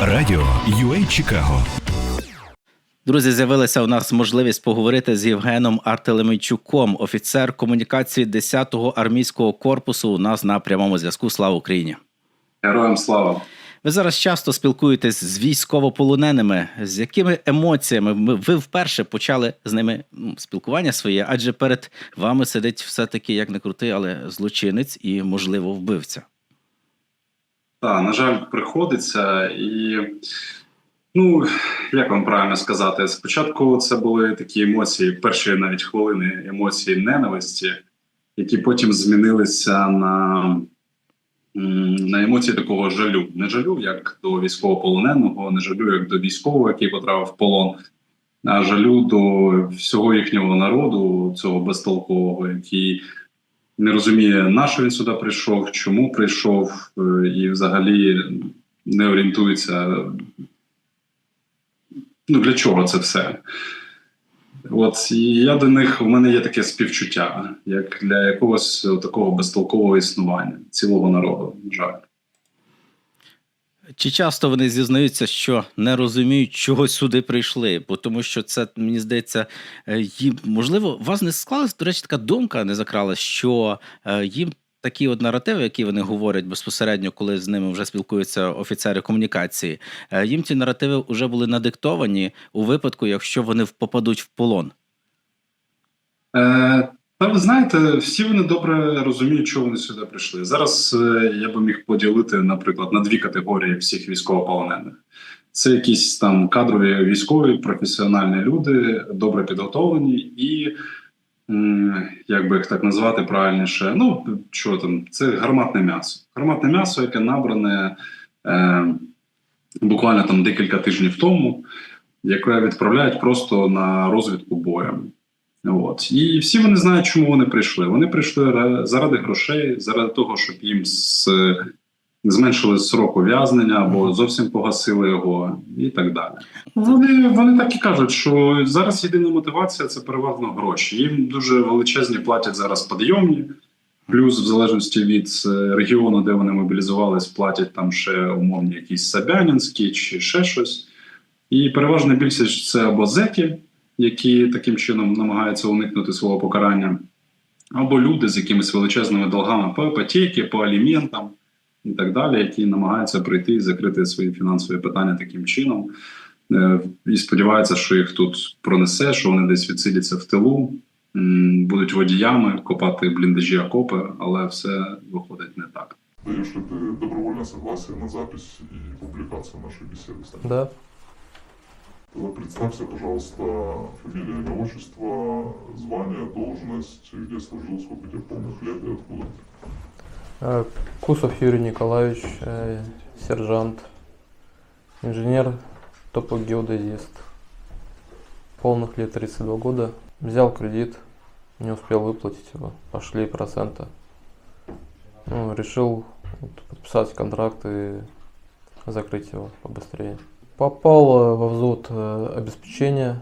Радіо UA Чикаго. Друзі, з'явилася у нас можливість поговорити з Євгеном Артелемійчуком, офіцер комунікації 10-го армійського корпусу. У нас на прямому зв'язку. Слава Україні! Героям слава! Ви зараз часто спілкуєтесь з військовополоненими. З якими емоціями ми- ви вперше почали з ними ну, спілкування своє? Адже перед вами сидить все-таки, як не крути, але злочинець і, можливо, вбивця. Так, на жаль, приходиться і. Ну, як вам правильно сказати, спочатку це були такі емоції, перші навіть хвилини емоції ненависті, які потім змінилися на, на емоції такого жалю. Не жалю, як до військовополоненого, не жалю, як до військового, який потрапив в полон, а жалю до всього їхнього народу, цього безтолкового, який не розуміє, на що він сюди прийшов, чому прийшов, е, і взагалі не орієнтується. Ну, для чого це все? От я до них, в мене є таке співчуття, як для якогось такого безтолкового існування цілого народу, на жаль. Чи часто вони зізнаються, що не розуміють, чого сюди прийшли? Бо тому що це мені здається, е, їм можливо, у вас не склалась, до речі, така думка не закрала, що е, їм такі от наративи, які вони говорять безпосередньо, коли з ними вже спілкуються офіцери комунікації, е, їм ці наративи вже були надиктовані у випадку, якщо вони попадуть в полон. Та ви знаєте, всі вони добре розуміють, чого вони сюди прийшли. Зараз е, я би міг поділити, наприклад, на дві категорії всіх військовополонених. Це якісь там кадрові військові, професіональні люди, добре підготовлені і, як би їх так назвати правильніше, ну що там, це гарматне м'ясо. Гарматне м'ясо, яке набране е, буквально там декілька тижнів тому, яке відправляють просто на розвідку боєм. От і всі вони знають, чому вони прийшли. Вони прийшли заради грошей, заради того, щоб їм з, зменшили срок ув'язнення або зовсім погасили його, і так далі. Вони, вони так і кажуть, що зараз єдина мотивація це переважно гроші. Їм дуже величезні платять зараз підйомні. Плюс, в залежності від е, регіону, де вони мобілізувались, платять там ще умовні якісь Собянінські чи ще щось. І переважна більшість це або зеки, які таким чином намагаються уникнути свого покарання, або люди з якимись величезними долгами по іпотеки, по аліментам і так далі, які намагаються прийти і закрити свої фінансові питання таким чином. Е, І сподіваються, що їх тут пронесе, що вони десь відсидяться в тилу, будуть водіями, копати бліндажі окопи, але все виходить не так. Даешь ли ты добровольное согласие на запись и публикацию нашей беседы? с? Да. Представься, пожалуйста, фамилия, имя, отчество, звание, должность, где служил, сколько тебе полных лет и откуда ты. Э, Кусов Юрий Николаевич, э, сержант, инженер, топогеодезист. Полных лет 32 года. Взял кредит, не успел выплатить его, пошли проценты. Ну, решил подписать контракт и закрыть его побыстрее. Попал э, во взвод э, обеспечения,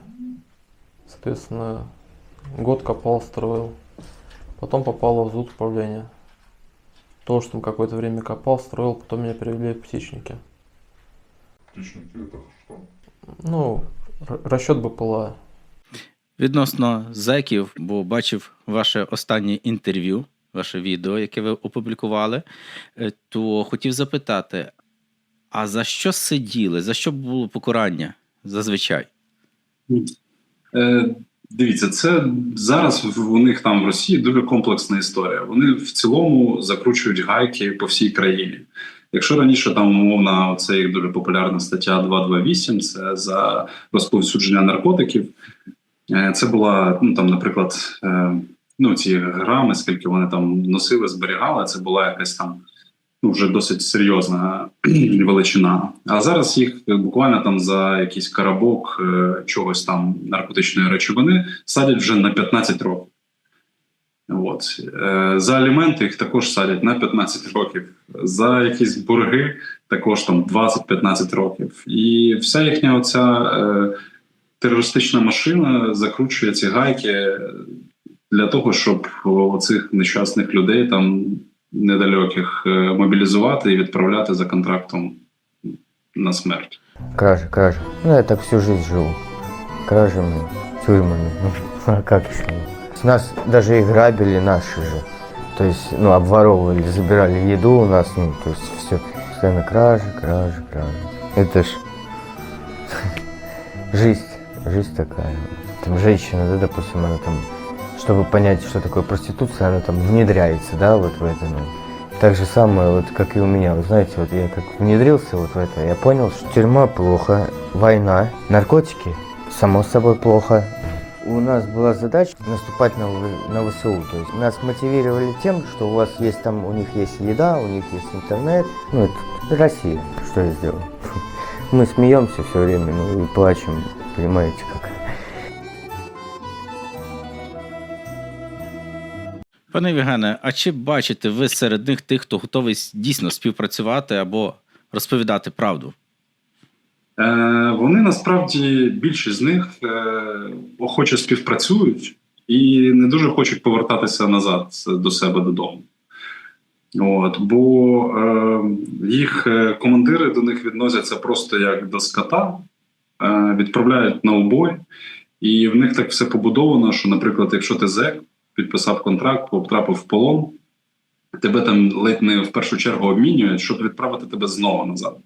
соответственно, год копал, строил. Потом попал во взвод управления. Тоже там какое-то время копал, строил, потом меня перевели в птичники. Птичники это что? Ну, р- расчет БПЛА. Відносно зеків, бо бачив ваше останнє інтерв'ю, ваше відео, яке ви опублікували, е, то хотів запитати: а за що сиділи? За що було покарання зазвичай? Е, дивіться, це зараз у них там в Росії дуже комплексна історія. Вони в цілому закручують гайки по всій країні. Якщо раніше там умовно, це їх дуже популярна стаття 228, це за розповсюдження наркотиків. Е, Це була, ну там, наприклад, е, ну ці грами, скільки вони там носили, зберігали, це була якась там ну, вже досить серйозна величина. А зараз їх буквально там за якийсь карабок е, чогось там наркотичної речовини садять вже на 15 років. От. Е, За аліменти їх також садять на 15 років. За якісь борги також там 20-15 років. І вся їхня оця е, терористична машина закручує ці гайки для того, щоб оцих нещасних людей там недалеких е, мобілізувати і відправляти за контрактом на смерть. Кража, кража. Ну, я так всю жизнь живу. Кражами, тюрьмами. Ну, а как еще? Нас даже и грабили наши же. То есть, ну, обворовывали, забирали еду у нас, ну, то есть все. Постоянно кражи, кражи, кражи. Это ж жизнь, жизнь такая. Там женщина, да, допустим, она там, чтобы понять, что такое проституция, она там внедряется, да, вот в это, ну. Так же самое, вот как и у меня. Вы знаете, вот я как внедрился вот в это, я понял, что тюрьма плохо, война, наркотики, само собой плохо. У нас была задача наступать на, на ВСУ. То есть нас мотивировали тем, что у вас есть там, у них есть еда, у них есть интернет. Ну, это Россия, что я сделал. Мы смеемся все время, ну и плачем, понимаете, как. Пане Євгене, а чи бачите ви серед них тих, хто готовий дійсно співпрацювати або розповідати правду? Е, вони насправді більшість з них е, охоче співпрацюють і не дуже хочуть повертатися назад до себе додому. От, бо е, їх е, командири до них відносяться просто як до скота, е, відправляють на убой, і в них так все побудовано, що, наприклад, якщо ти зек, підписав контракт, потрапив в полон, тебе там ледь не в першу чергу обмінюють, щоб відправити тебе знову назад.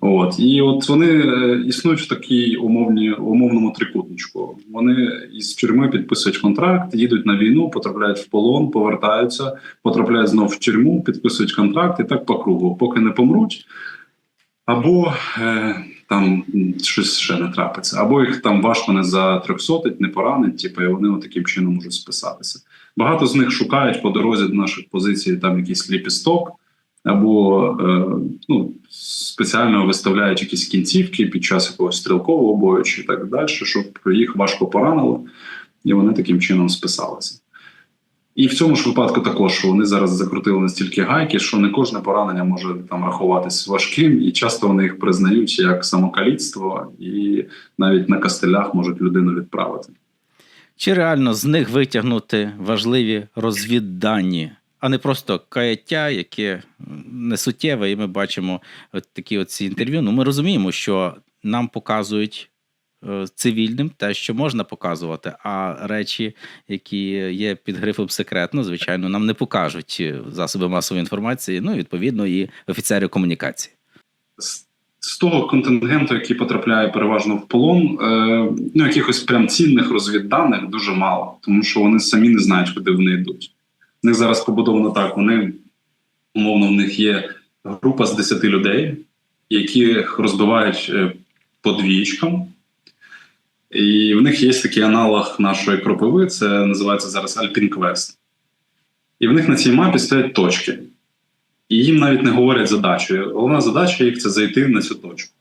От і от вони е, існують в такій умовні умовному трикутничку. Вони із тюрми підписують контракт, їдуть на війну, потрапляють в полон, повертаються, потрапляють знов в тюрму, підписують контракт і так по кругу, поки не помруть, або е, там щось ще не трапиться, або їх там важко не затрьохсотить, не поранить, типу, і вони таким чином можуть списатися. Багато з них шукають по дорозі до наших позицій там якийсь ліпісток або е, ну, спеціально виставляють якісь кінцівки під час якогось стрілкового бою чи так далі, щоб їх важко поранило, і вони таким чином списалися. І в цьому ж випадку також вони зараз закрутили настільки гайки, що не кожне поранення може там рахуватись важким, і часто вони їх признають як самокаліцтво, і навіть на кастелях можуть людину відправити. Чи реально з них витягнути важливі розвіддані, а не просто каяття, яке несуттєве, і ми бачимо от такі от ці інтерв'ю. Ну, ми розуміємо, що нам показують цивільним те, що можна показувати, а речі, які є під грифом секретно, звичайно, нам не покажуть е, засоби масової інформації, ну відповідно і офіцери комунікації. з- того контингенту, який потрапляє переважно в полон, е, ну якихось прям цінних розвідданих дуже мало, тому що вони самі не знають, куди вони йдуть. В них зараз побудовано так. Вони умовно в них є група з 10 людей, яких розбивають е, по двічкам. І в них є такий аналог нашої кропиви, це називається зараз Alpine Quest. І в них на цій мапі стоять точки. І їм навіть не говорять задачу. Головна задача їх це зайти на цю точку.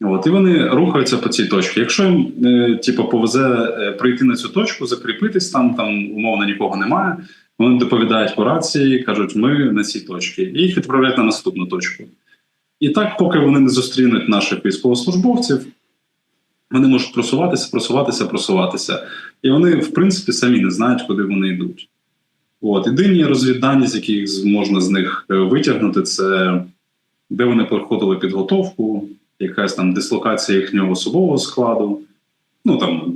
От, і вони рухаються по цій точці. Якщо їм е, типу, повезе е, прийти на цю точку, закріпитись там, там умовно нікого немає. Вони доповідають по рації, кажуть, ми на цій точці, і їх відправляють на наступну точку. І так, поки вони не зустрінуть наших військовослужбовців, вони можуть просуватися, просуватися, просуватися. І вони, в принципі, самі не знають, куди вони йдуть. От єдині розвіддані, з яких можна з них е, витягнути, це де вони проходили підготовку, якась там дислокація їхнього особового складу. Ну там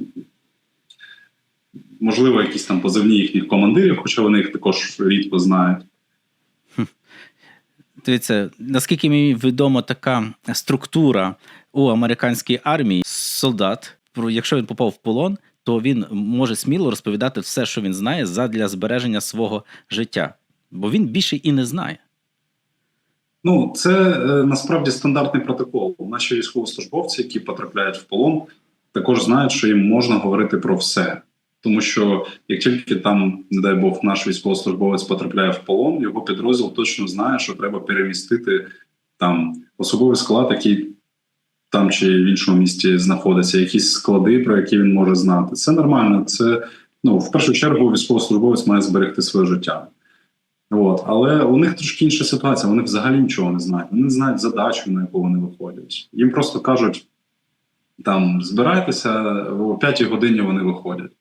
можливо, якісь там позивні їхніх командирів, хоча вони їх також рідко знають. Дивіться, наскільки мені відомо така структура у американській армії, солдат, якщо він попав в полон, то він може сміло розповідати все, що він знає, задля збереження свого життя, бо він більше і не знає. Ну, це е, насправді стандартний протокол. Наші військовослужбовці, які потрапляють в полон, також знають, що їм можна говорити про все. Тому що як тільки там, не дай Бог, наш військовослужбовець потрапляє в полон, його підрозділ точно знає, що треба перемістити там особовий склад, який там чи в іншому місті знаходиться, якісь склади, про які він може знати. Це нормально. Це ну в першу чергу військовослужбовець має зберегти своє життя. От, але у них трошки інша ситуація. Вони взагалі нічого не знають. Вони не знають задачу, на яку вони виходять. Їм просто кажуть: там збирайтеся, о п'ятій годині вони виходять.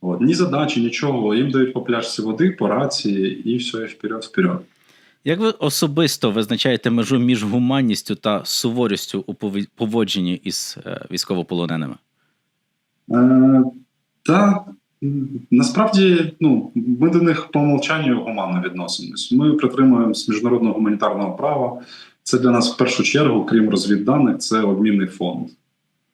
От, ні задачі, нічого. Їм дають по пляшці води, по рації, і все, і вперед, вперед. Як ви особисто визначаєте межу між гуманністю та суворістю у поводженні із е, військовополоненими? Е, та насправді ну, ми до них по умовчанню гуманно відносимось. Ми притримуємось міжнародного гуманітарного права. Це для нас в першу чергу, крім розвідданих, це обмінний фонд.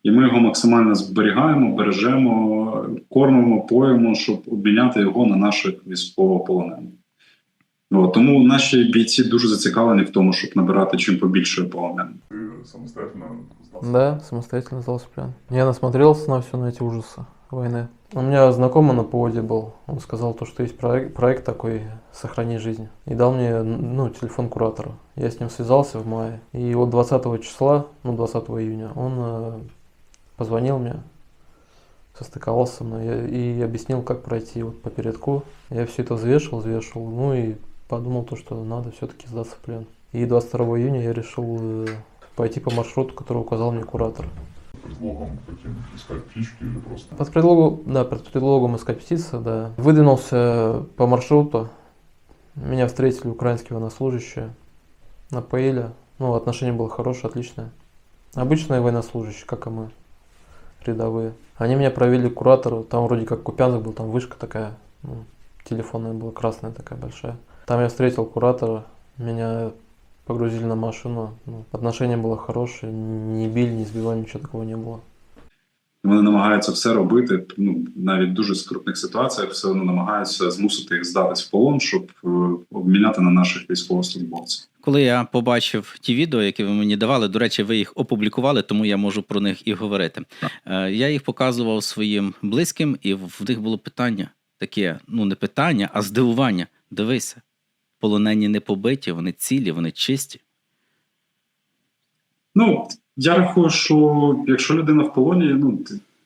І ми його максимально зберігаємо, бережемо, кормимо, поїмо, щоб обміняти його на наших військовополонених. От, тому наші бійці дуже зацікавлені в тому, щоб набирати чим побільше полонених. Ты самостоятельно сдался? Да, самостоятельно сдался в плен. Я насмотрелся на все на эти ужасы войны. У меня знакомый на поводе был. Он сказал то, что есть проект, проект такой «Сохрани жизнь». И дал мне ну, телефон куратора. Я с ним связался в мае. И вот 20 числа, ну 20 июня, он э, позвонил мне, состыковался со мной я- и объяснил, как пройти вот по передку. Я все это взвешивал, взвешивал, ну и подумал то, что надо все-таки сдаться в плен. И 22 июня я решил э, пойти по маршруту, который указал мне куратор. Предлогом каким искать птички или просто? Под предлогом, да, под предлогом искать птицы, да. Выдвинулся по маршруту. Меня встретили украинские военнослужащие. Напоили. Ну, отношение было хорошее, отличное. Обычные военнослужащие, как и мы. Рядовые. Они меня провели к куратору. Там вроде как Купянск был, там вышка такая. ну, телефонная была, красная такая большая. Там я встретил куратора. Меня погрузили на машину. Ну, отношение было хорошее. Не били, не избивали, ничего такого не было. Вони намагаються все робити. Ну навіть в дуже скрутних ситуаціях все одно намагаються змусити їх здатись в полон, щоб е, обміняти на наших військовослужбовців. Коли я побачив ті відео, які ви мені давали, до речі, ви їх опублікували, тому я можу про них і говорити. Е, Я їх показував своїм близьким, і в них було питання таке: ну не питання, а здивування. Дивися, полонені не побиті, вони цілі, вони чисті. Ну я рахую, що якщо людина в полоні, ну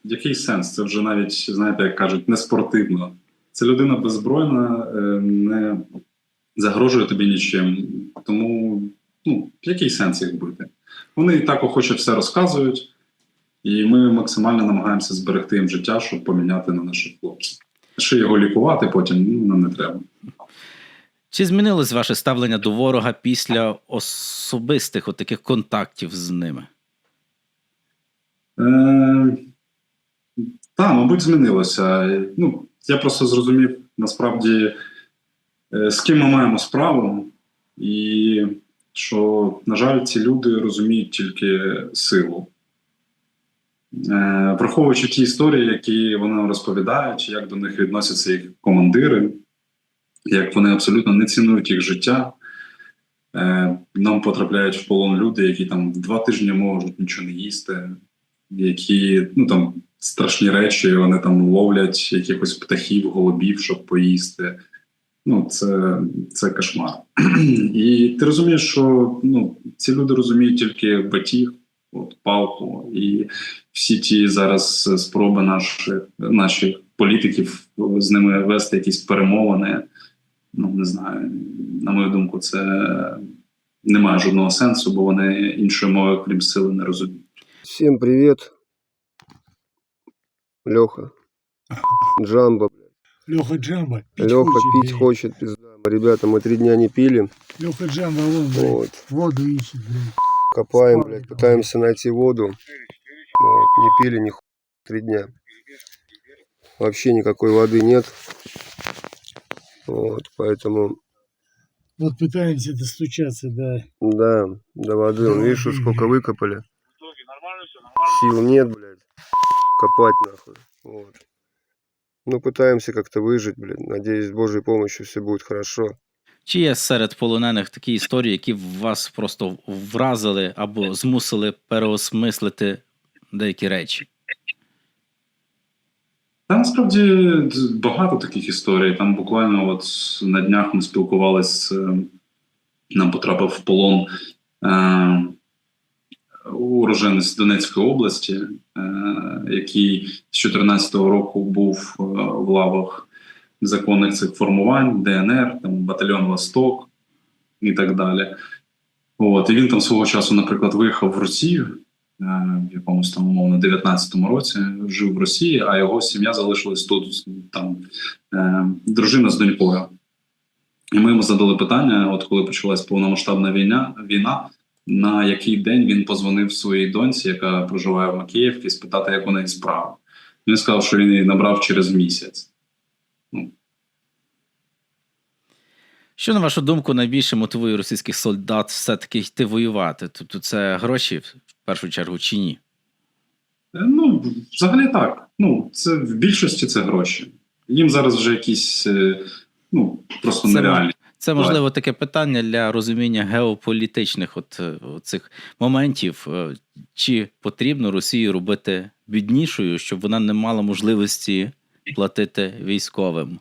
який сенс? Це вже навіть знаєте, як кажуть, не спортивно. Це людина беззбройна, е, не загрожує тобі нічим. Тому ну який сенс їх бити? Вони і так охоче все розказують, і ми максимально намагаємося зберегти їм життя, щоб поміняти на наших хлопців. Ще його лікувати потім ну, нам не треба. Чи змінилось ваше ставлення до ворога після особистих таких контактів з ними? Е, та, мабуть, змінилося. Ну, я просто зрозумів насправді, е, з ким ми маємо справу, і що, на жаль, ці люди розуміють тільки силу. Е, враховуючи ті історії, які вони розповідають, як до них відносяться їх командири, як вони абсолютно не цінують їх життя. Е, нам потрапляють в полон люди, які там два тижні можуть нічого не їсти, які ну там страшні речі, вони там ловлять якихось птахів, голубів, щоб поїсти. Ну, це, це кошмар. І ти розумієш, що ну, ці люди розуміють тільки батіг, от палку, і всі ті зараз спроби наших, наших політиків з ними вести якісь перемовини. Ну не знаю, на мою думку, це не має жодного сенсу, бо вони іншої мови, крім сили, не розуміють. Всем привет. Леха. Джамбо. Леха Джамбо. Пить Леха хочет, пить блядь. хочет, пизда. Ребята, мы три дня не пили. Леха Джамбо, вон, блядь, Вот. воду ищет, блядь. Копаем, блядь, пытаемся найти воду. Вот. Не пили ни хуя три дня. Вообще никакой воды нет. Вот, поэтому, Вот пытаемся достучаться, да. да, до воды. Вон, видишь, вот сколько выкопали. Сил нет, блядь. Копать нахуй. Вот. Ну, пытаемся как-то выжить, блядь. Надеюсь, с Божьей помощью все будет хорошо. Чи є серед полонених такі історії, які вас просто вразили або змусили переосмислити деякі речі? Та насправді багато таких історій. Там буквально от на днях ми спілкувалися, з, е, нам потрапив в полон е, уроженець Донецької області, е, який з 2014 року був е, в лавах законних цих формувань, ДНР, там батальйон Восток і так далі. От, і він там свого часу, наприклад, виїхав в Росію в якомусь там умовно 19-му році, жив в Росії, а його сім'я залишилась тут. Там е, дружина з донькою. І ми йому задали питання: от коли почалась повномасштабна війна, війна, на який день він позвонив своїй доньці, яка проживає в Макіївці, спитати, як у неї справа. Він сказав, що він її набрав через місяць. Що, на вашу думку, найбільше мотивує російських солдат все-таки йти воювати? Тобто це гроші в першу чергу чи ні? Е, Ну, взагалі так. Ну, це в більшості це гроші. Їм зараз вже якісь е, ну, просто Це нереальні. Це можливо таке питання для розуміння геополітичних от, е, цих моментів. Чи потрібно Росію робити біднішою, щоб вона не мала можливості платити військовим?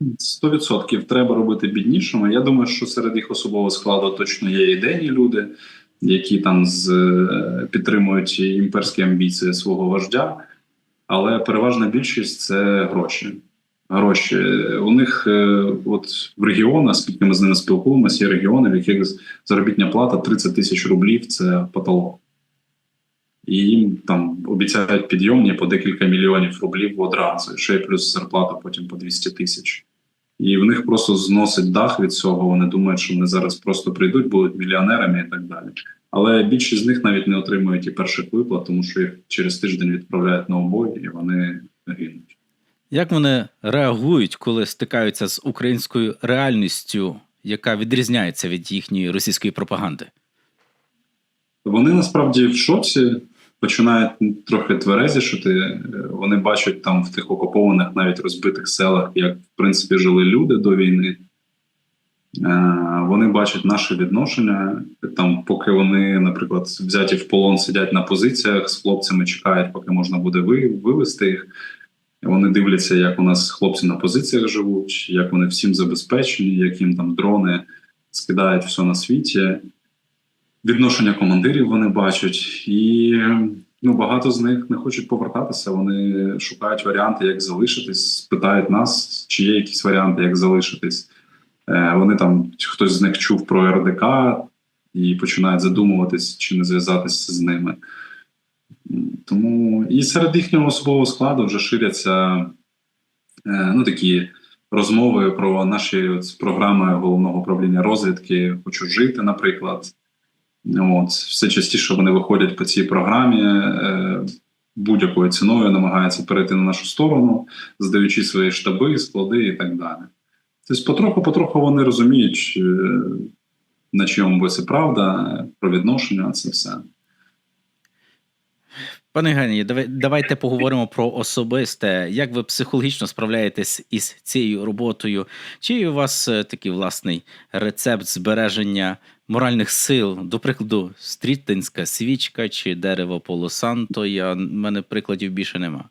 100% треба робити біднішими. Я думаю, що серед їх особового складу точно є ідейні люди, які там з, е, підтримують імперські амбіції свого вождя, але переважна більшість це гроші. Гроші. У них е, от в регіонах, скільки ми з ними спілкуємося, є регіони, в яких заробітня плата 30 тисяч рублів це потолок. І їм там обіцяють підйомні по декілька мільйонів рублів одразу, ще й плюс зарплата потім по 200 тисяч. І в них просто зносить дах від цього. Вони думають, що вони зараз просто прийдуть, будуть мільйонерами і так далі. Але більшість з них навіть не отримують і перших виплат, тому що їх через тиждень відправляють на обой, і вони гинуть. Як вони реагують, коли стикаються з українською реальністю, яка відрізняється від їхньої російської пропаганди? Вони насправді в шоці починають трохи тверезішати. Е, Вони бачать там в тих окупованих, навіть розбитих селах, як в принципі жили люди до війни. Е, Вони бачать наше відношення. Там, поки вони, наприклад, взяті в полон, сидять на позиціях з хлопцями, чекають, поки можна буде ви- вивезти їх. Вони дивляться, як у нас хлопці на позиціях живуть, як вони всім забезпечені, як їм там дрони скидають все на світі відношення командирів вони бачать, і ну багато з них не хочуть повертатися. Вони шукають варіанти, як залишитись, питають нас, чи є якісь варіанти, як залишитись. Е, Вони там хтось з них чув про РДК і починають задумуватись, чи не зв'язатися з ними. Тому і серед їхнього особового складу вже ширяться е, ну, такі розмови про наші от, програми головного управління розвідки Хочу жити, наприклад. От, все частіше вони виходять по цій програмі, е, будь-якою ціною намагаються перейти на нашу сторону, здаючи свої штаби, склади і так далі. Тобто, потроху-потроху вони розуміють, е, на чому боці правда, про відношення, це все. Пане Євгенії, давайте поговоримо про особисте. Як ви психологічно справляєтесь із цією роботою? Чи є у вас е, такий власний рецепт збереження моральних сил? До прикладу, стрітинська свічка чи дерево полосанто? Я в мене прикладів більше нема.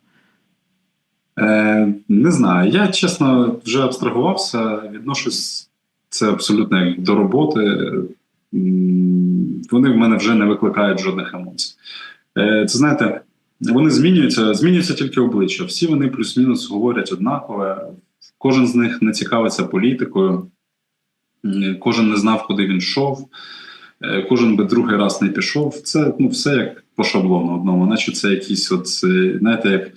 Е, не знаю. Я чесно вже абстрагувався, відношусь це абсолютно до роботи. Вони в мене вже не викликають жодних емоцій. Е, це знаєте, вони змінюються, змінюються тільки обличчя. Всі вони плюс-мінус говорять однакове. Кожен з них не цікавиться політикою, кожен не знав, куди він йшов, Е, кожен би другий раз не пішов. Це ну, все як по шаблону одному, наче це якісь, от, е, знаєте, як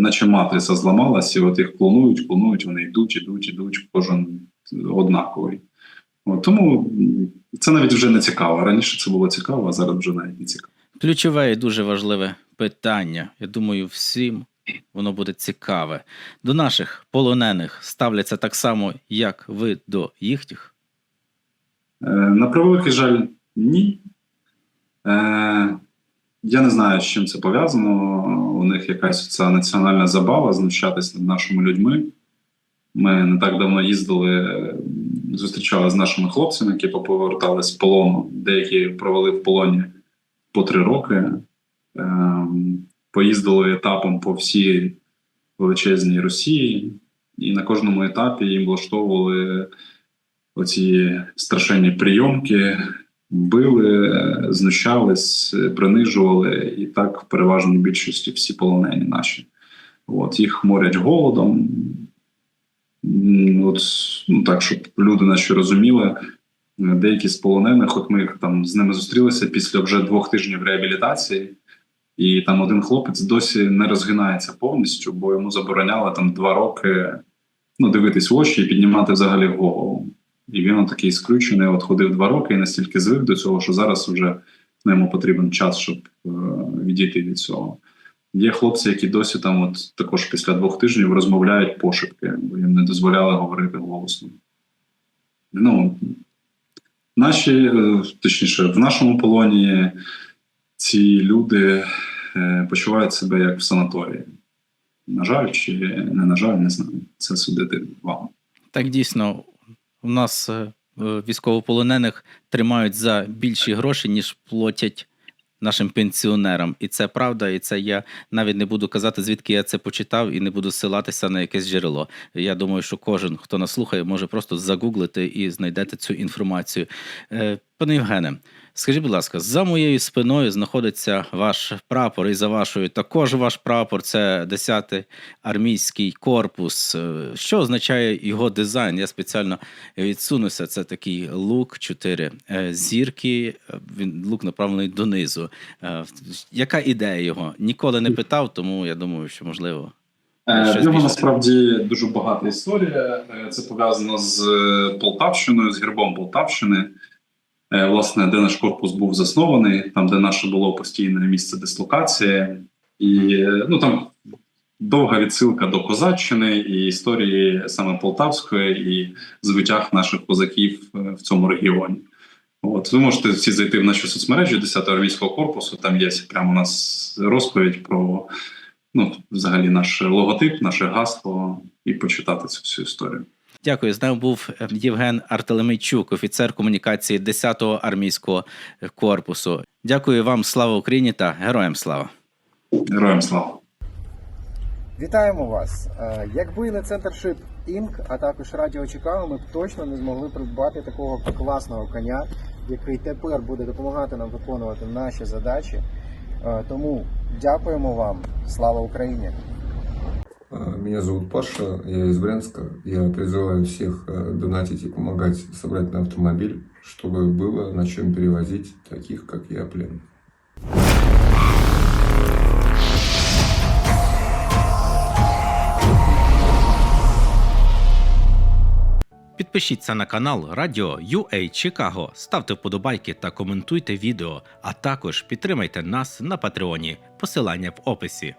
наче матриця зламалась, і от їх клонують, клонують, вони йдуть, ідуть, ідуть, кожен однаковий. От, тому це навіть вже не цікаво. Раніше це було цікаво, а зараз вже навіть не цікаво. Ключове і дуже важливе питання. Я думаю, всім воно буде цікаве. До наших полонених ставляться так само, як ви до їхніх. Е, На превеликий жаль, ні. Е, я не знаю, з чим це пов'язано. У них якась ця національна забава знущатись над нашими людьми. Ми не так давно їздили, зустрічали з нашими хлопцями, які повертались з полону. Деякі провели в полоні по три роки. Ем, Поїздили етапом по всій величезній Росії, і на кожному етапі їм влаштовували оці страшенні прийомки, били, знущались, принижували, і так в переважній більшості всі полонені наші. От, їх морять голодом. От, ну, так, щоб люди наші розуміли, деякі з полонених, от ми там з ними зустрілися після вже двох тижнів реабілітації. І там один хлопець досі не розгинається повністю, бо йому забороняли там два роки ну, дивитись в очі і піднімати взагалі голову. І він от такий скрючений, от ходив два роки і настільки звик до цього, що зараз вже ну, йому потрібен час, щоб е, відійти від цього. Є хлопці, які досі там, от також після двох тижнів розмовляють пошепки, бо їм не дозволяли говорити голосно. Ну, наші, е, точніше, в нашому полоні ці люди е, почувають себе як в санаторії. На жаль, чи не на жаль, не знаю. Це судити вам. Так дійсно, у нас е, військовополонених тримають за більші гроші, ніж платять нашим пенсіонерам. І це правда, і це я навіть не буду казати, звідки я це почитав, і не буду силатися на якесь джерело. Я думаю, що кожен, хто нас слухає, може просто загуглити і знайдете цю інформацію. Е, Пане Євгене, скажіть, будь ласка, за моєю спиною знаходиться ваш прапор, і за вашою також ваш прапор. Це 10-й армійський корпус. Е, Що означає його дизайн? Я спеціально відсунуся. Це такий лук, чотири е, зірки. е, Він лук направлений донизу. Яка ідея його? Ніколи не питав, тому я думаю, що можливо. В нього насправді дуже багата історія. Це пов'язано з Полтавщиною, з гербом Полтавщини. Е, Власне, де наш корпус був заснований, там, де наше було постійне місце дислокації, і е, ну там довга відсилка до Козаччини і історії саме Полтавської і звитяг наших козаків е, в цьому регіоні. От ви можете всі зайти в наші соцмережі 10-го армійського корпусу. Там є прямо у нас розповідь про ну, взагалі наш логотип, наше гасло, і почитати цю всю історію. Дякую. З нами був е, Євген Артелемейчук, офіцер комунікації 10-го армійського корпусу. Дякую вам, слава Україні та героям слава! Героям слава! Вітаємо вас! Е, Якби не Centership Inc., а також Радіо Чикаго, ми б точно не змогли придбати такого класного коня, який тепер буде допомагати нам виконувати наші задачі. Е, Тому дякуємо вам. Слава Україні! А, Меня зовут Паша, я из Брянска. Я призываю всех э, донатить и помогать собрать на автомобиль, чтобы было на чем перевозить таких, как я, пленных. Підпишіться на канал Радіо UA Чикаго, ставте вподобайки та коментуйте відео, а також підтримайте нас на Патреоні. Посилання в описі.